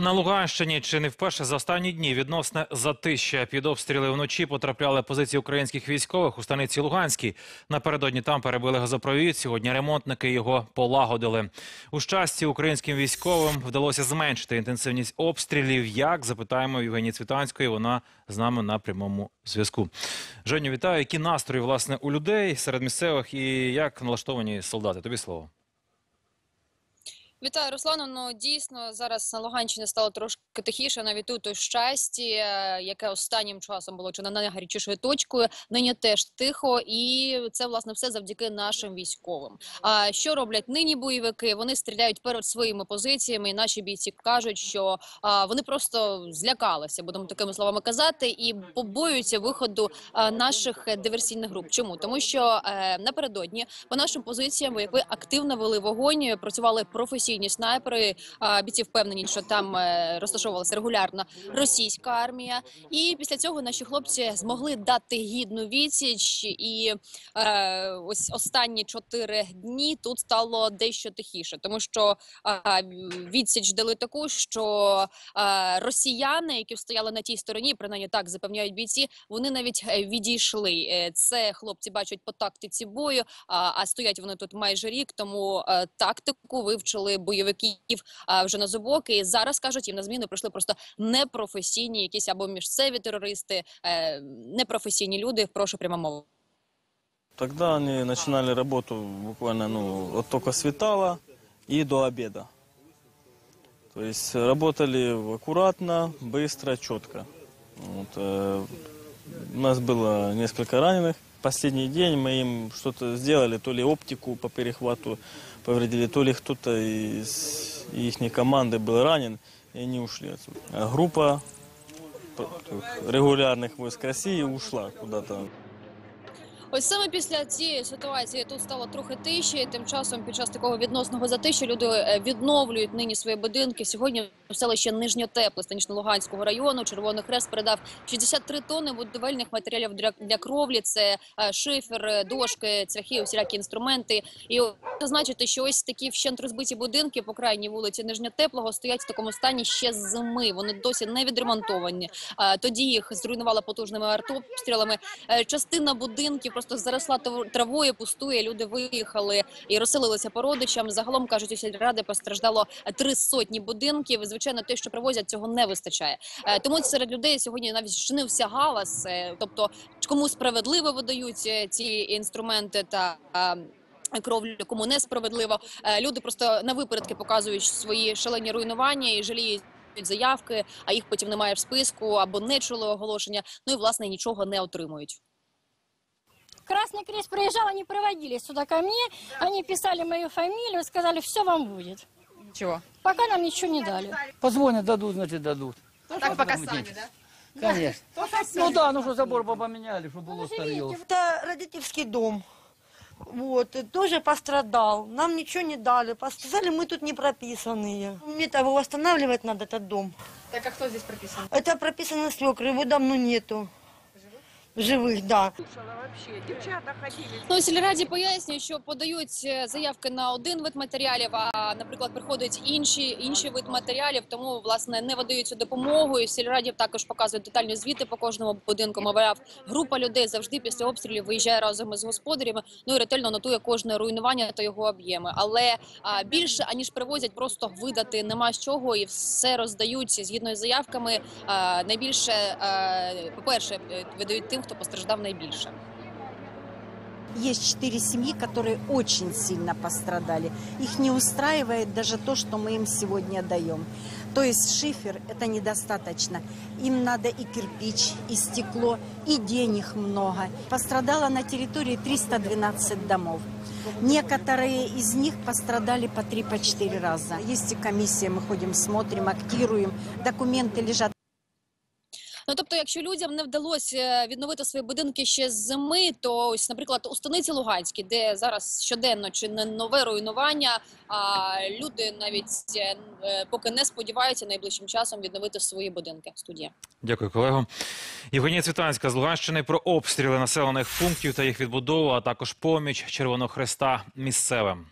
На Луганщині чи не вперше за останні дні відносне затища під обстріли вночі потрапляли позиції українських військових у станиці Луганській. Напередодні там перебили газопровід. Сьогодні ремонтники його полагодили. У щасті українським військовим вдалося зменшити інтенсивність обстрілів. Як запитаємо Євгенії Цвітанської? Вона з нами на прямому зв'язку. Женю, вітаю. Які настрої власне у людей серед місцевих і як налаштовані солдати? Тобі слово. Вітаю, Руслану. Ну дійсно зараз на Луганщині стало трошки тихіше, навіть тут у щасті, е, яке останнім часом було чи не найгарячішою точкою. Нині теж тихо, і це власне все завдяки нашим військовим. А що роблять нині бойовики? Вони стріляють перед своїми позиціями. і Наші бійці кажуть, що а, вони просто злякалися, будемо такими словами казати, і побоюються виходу а, наших диверсійних груп. Чому тому, що е, напередодні по нашим позиціям бойовики активно вели вогонь, працювали професійні снайпери. А, Бійці впевнені, що там е, розташовувалася регулярна російська армія. І після цього наші хлопці змогли дати гідну відсіч. І е, ось останні чотири дні тут стало дещо тихіше, тому що е, відсіч дали таку, що е, росіяни, які стояли на тій стороні, принаймні так запевняють бійці, вони навіть е, відійшли. Е, Це хлопці бачать по тактиці бою. А, а стоять вони тут майже рік, тому е, тактику вивчили бойовиків а, вже на зубок. І зараз кажуть, їм на зміну прийшли просто непрофесійні, якісь або місцеві терористи, е, непрофесійні люди. Прошу прямо мову. Тогда они начинали работу буквально ну, вот только светало и до обеда. То есть работали аккуратно, быстро, четко. Вот, э, у нас было несколько раненых. Последний день мы им что-то сделали, то ли оптику по перехвату повредили, то ли кто-то из их команды был ранен, и они ушли отсюда. А группа регулярных войск России ушла куда-то Ось саме після цієї ситуації тут стало трохи тиші. Тим часом, під час такого відносного затиші, люди е, відновлюють нині свої будинки. Сьогодні в селище Нижньотепле Станично-Луганського району Червоний Хрест передав 63 тонни будівельних матеріалів для, для кровлі. Це е, шифер, е, дошки, цвяхи, усілякі інструменти. І зазначити, що ось такі вщент розбиті будинки по крайній вулиці Нижньотеплого стоять в такому стані ще з зими. Вони досі не відремонтовані. Тоді їх зруйнували потужними артобстрілами. Частина будинків просто заросла травою, пустує. Люди виїхали і розселилися по родичам. Загалом кажуть, у сільради постраждало три сотні будинків. Звичайно, те, що привозять, цього не вистачає. Е, Тому серед людей сьогодні навіть чинився галас. е, Тобто, кому справедливо видають е, ці інструменти та. Кровлю, кому несправедливо. Люди просто на випередки показують свої шалені руйнування і жаліють заявки, а їх потім немає в списку або не чули оголошення. Ну і власне нічого не отримують. Красный Крест приезжал, они проводили сюда ко мне, они писали мою фамилию, сказали, все вам будет. Чего? Пока нам ничего не дали. Позвонят, дадут, значит, дадут. Так пока сами, да? Конечно. Ну да, ну что забор поменяли, чтобы было старье. Это родительский дом. Вот, и тоже пострадал. Нам ничего не дали. Сказали, мы тут не прописанные. Мне того восстанавливать надо, этот дом. Так а кто здесь прописан? Это прописано свекры, его давно нету. Живых, да. Ну, у сільраді пояснюють, що подають е, заявки на один вид матеріалів, а, наприклад, приходять інші інший вид матеріалів, тому власне не видають цю допомогу. І в сільраді також показують детальні звіти по кожному будинку. Мовляв, група людей завжди після обстрілів виїжджає разом із господарями. Ну і ретельно нотує кожне руйнування та його об'єми. Але а, більше аніж привозять, просто видати нема з чого, і все роздають згідно з заявками. А, найбільше, по-перше, е, видають тим, хто постраждав найбільше. Есть четыре семьи, которые очень сильно пострадали. Их не устраивает даже то, что мы им сегодня даем. То есть шифер – это недостаточно. Им надо и кирпич, и стекло, и денег много. Пострадало на территории 312 домов. Некоторые из них пострадали по 3-4 раза. Есть и комиссия, мы ходим, смотрим, актируем. Документы лежат. Ну тобто, якщо людям не вдалося відновити свої будинки ще з зими, то ось, наприклад, у станиці Луганській, де зараз щоденно чи не нове руйнування, а люди навіть е, е, поки не сподіваються найближчим часом відновити свої будинки. Студія. Дякую, колего. Євгенія Цвітанська з Луганщини про обстріли населених пунктів та їх відбудову, а також поміч Червоного Хреста місцевим.